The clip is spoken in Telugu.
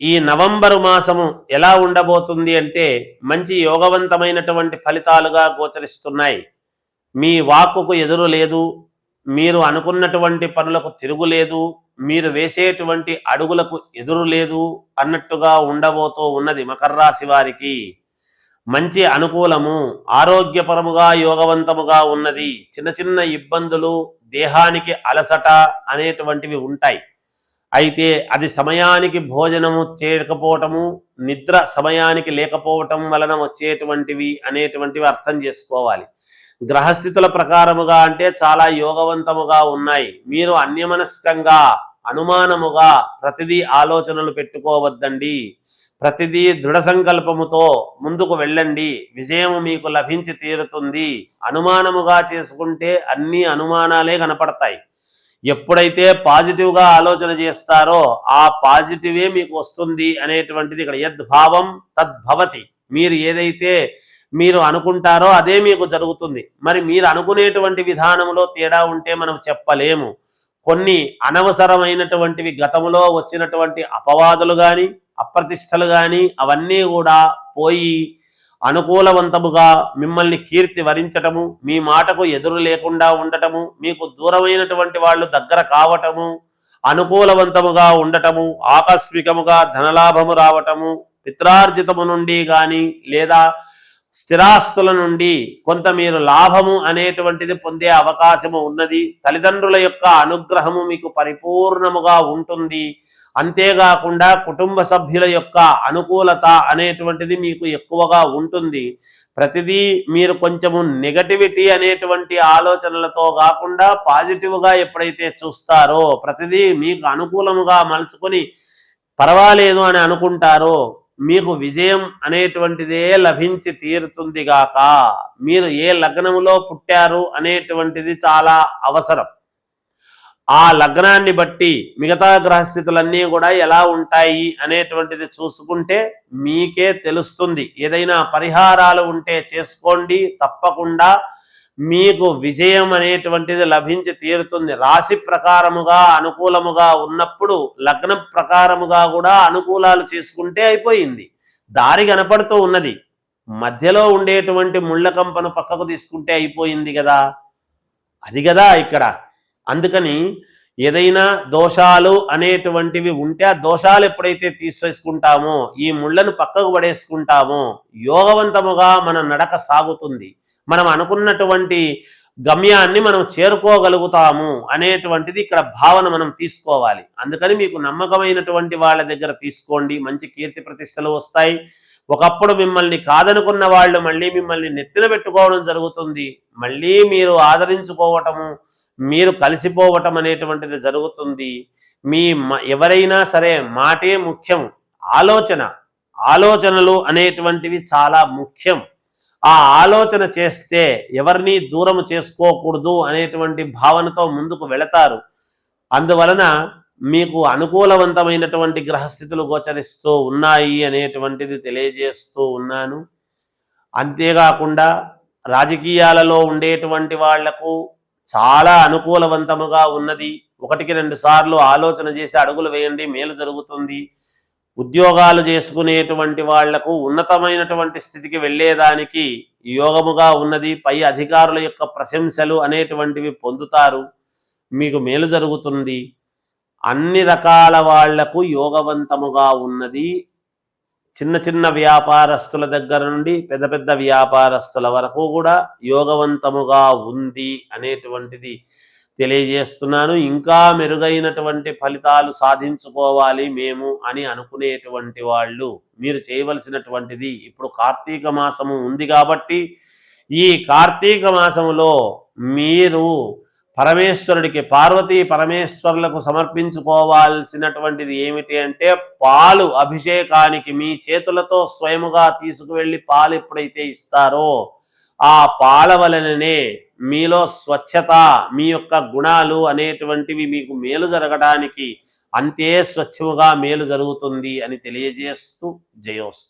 ఈ నవంబరు మాసము ఎలా ఉండబోతుంది అంటే మంచి యోగవంతమైనటువంటి ఫలితాలుగా గోచరిస్తున్నాయి. మీ వాక్కుకు ఎదురు లేదు మీరు అనుకున్నటువంటి పనులకు తిరుగులేదు మీరు వేసేటువంటి అడుగులకు ఎదురు లేదు అన్నట్టుగా ఉండబోతూ ఉన్నది మకర రాశి వారికి. మంచి అనుకూలము ఆరోగ్యపరముగా యోగవంతముగా ఉన్నది. చిన్న చిన్న ఇబ్బందులు దేహానికి అలసట అనేటువంటివి ఉంటాయి. అయితే అది సమయానికి భోజనము చేయకపోవటము నిద్ర సమయానికి లేకపోవటం వలన వచ్చేటువంటివి అనేటువంటివి అర్థం చేసుకోవాలి. గ్రహస్థితుల ప్రకారముగా అంటే చాలా యోగవంతముగా ఉన్నాయి. మీరు అన్యమనస్కంగా అనుమానముగా ప్రతిదీ ఆలోచనలు పెట్టుకోవద్దండి. ప్రతిదీ దృఢ సంకల్పముతో ముందుకు వెళ్ళండి. విజయము మీకు లభించి తీరుతుంది. అనుమానముగా చేసుకుంటే అన్ని అనుమానాలే కనపడతాయి. ఎప్పుడైతే పాజిటివ్గా ఆలోచన చేస్తారో ఆ పాజిటివే మీకు వస్తుంది అనేటువంటిది ఇక్కడ యద్భావం తద్భవతి మీరు ఏదైతే మీరు అనుకుంటారో అదే మీకు జరుగుతుంది. మరి మీరు అనుకునేటువంటి విధానంలో తేడా ఉంటే మనం చెప్పలేము. కొన్ని అనవసరమైనటువంటివి గతంలో వచ్చినటువంటి అపవాదులు కానీ అప్రతిష్టలు కానీ అవన్నీ కూడా పోయి అనుకూలవంతముగా మిమ్మల్ని కీర్తి వరించటము మీ మాటకు ఎదురు లేకుండా ఉండటము మీకు దూరమైనటువంటి వాళ్ళు దగ్గర కావటము అనుకూలవంతముగా ఉండటము ఆకస్మికముగా ధనలాభము రావటము పిత్రార్జితము నుండి కానీ లేదా స్థిరాస్తుల నుండి కొంత మీరు లాభము అనేటువంటిది పొందే అవకాశము ఉన్నది. తల్లిదండ్రుల యొక్క అనుగ్రహము మీకు పరిపూర్ణముగా ఉంటుంది. అంతేకాకుండా కుటుంబ సభ్యుల యొక్క అనుకూలత అనేటువంటిది మీకు ఎక్కువగా ఉంటుంది. ప్రతిదీ మీరు కొంచెము నెగటివిటీ అనేటువంటి ఆలోచనలతో కాకుండా పాజిటివ్గా ఎప్పుడైతే చూస్తారో ప్రతిదీ మీకు అనుకూలముగా మలుచుకొని పర్వాలేదు అని అనుకుంటారో మీకు విజయం అనేటువంటిదే లభించి తీరుతుంది గాక. మీరు ఏ లగ్నములో పుట్టారు అనేటువంటిది చాలా అవసరం. ఆ లగ్నాన్ని బట్టి మిగతా గ్రహస్థితులన్నీ కూడా ఎలా ఉంటాయి అనేటువంటిది చూసుకుంటే మీకే తెలుస్తుంది. ఏదైనా పరిహారాలు ఉంటే చేసుకోండి తప్పకుండా మీకు విజయం అనేటువంటిది లభించి తీరుతుంది. రాశి ప్రకారముగా అనుకూలముగా ఉన్నప్పుడు లగ్న ప్రకారముగా కూడా అనుకూలాలు చేసుకుంటే అయిపోయింది. దారి కనపడుతూ ఉన్నది. మధ్యలో ఉండేటువంటి ముళ్ళ కంపను పక్కకు తీసుకుంటే అయిపోయింది కదా. అది కదా ఇక్కడ. అందుకని ఏదైనా దోషాలు అనేటువంటివి ఉంటే ఆ దోషాలు ఎప్పుడైతే తీసేసుకుంటామో ఈ ముళ్ళను పక్కకు పడేసుకుంటామో యోగవంతముగా మన నడక సాగుతుంది. మనం అనుకున్నటువంటి గమ్యాన్ని మనం చేరుకోగలుగుతాము అనేటువంటిది ఇక్కడ భావన మనం తీసుకోవాలి. అందుకని మీకు నమ్మకమైనటువంటి వాళ్ళ దగ్గర తీసుకోండి. మంచి కీర్తి ప్రతిష్టలు వస్తాయి. ఒకప్పుడు మిమ్మల్ని కాదనుకున్న వాళ్ళు మళ్ళీ మిమ్మల్ని నెత్తిన పెట్టుకోవడం జరుగుతుంది. మళ్ళీ మీరు ఆదరించుకోవటము మీరు కలిసిపోవటం అనేటువంటిది జరుగుతుంది. మీ ఎవరైనా సరే మాటే ముఖ్యం. ఆలోచన. ఆలోచనలు అనేటువంటివి చాలా ముఖ్యం. ఆ ఆలోచన చేస్తే ఎవరిని దూరం చేసుకోకూడదు అనేటువంటి భావనతో ముందుకు వెళతారు. అందువలన మీకు అనుకూలవంతమైనటువంటి గ్రహస్థితులు గోచరిస్తూ ఉన్నాయి అనేటువంటిది తెలియజేస్తూ ఉన్నాను. అంతేకాకుండా రాజకీయాలలో ఉండేటువంటి వాళ్ళకు చాలా అనుకూలవంతముగా ఉన్నది. ఒకటికి రెండు సార్లు ఆలోచన చేసి అడుగులు వేయండి మేలు జరుగుతుంది. ఉద్యోగాలు చేసుకునేటువంటి వాళ్ళకు ఉన్నతమైనటువంటి స్థితికి వెళ్ళేదానికి యోగముగా ఉన్నది. పై అధికారుల యొక్క ప్రశంసలు అనేటువంటివి పొందుతారు. మీకు మేలు జరుగుతుంది. అన్ని రకాల వాళ్ళకు యోగవంతముగా ఉన్నది. చిన్న చిన్న వ్యాపారస్తుల దగ్గర నుండి పెద్ద పెద్ద వ్యాపారస్తుల వరకు కూడా యోగవంతముగా ఉంది అనేటువంటిది తెలియజేస్తున్నాను. ఇంకా మెరుగైనటువంటి ఫలితాలు సాధించుకోవాలి మేము అని అనుకునేటువంటి వాళ్ళు మీరు చేయవలసినటువంటిది ఇప్పుడు కార్తీక మాసము ఉంది కాబట్టి ఈ కార్తీక మాసములో మీరు పరమేశ్వరుడికి పార్వతీ పరమేశ్వరులకు సమర్పించుకోవాల్సినటువంటిది ఏమిటి అంటే పాలు అభిషేకానికి మీ చేతులతో స్వయముగా తీసుకువెళ్ళి పాలు ఎప్పుడైతే ఇస్తారో ఆ పాల వలననే మీలో స్వచ్ఛత మీ యొక్క గుణాలు అనేటువంటివి మీకు మేలు జరగడానికి అంతే స్వచ్ఛముగా మేలు జరుగుతుంది అని తెలియజేస్తూ జయోస్తు.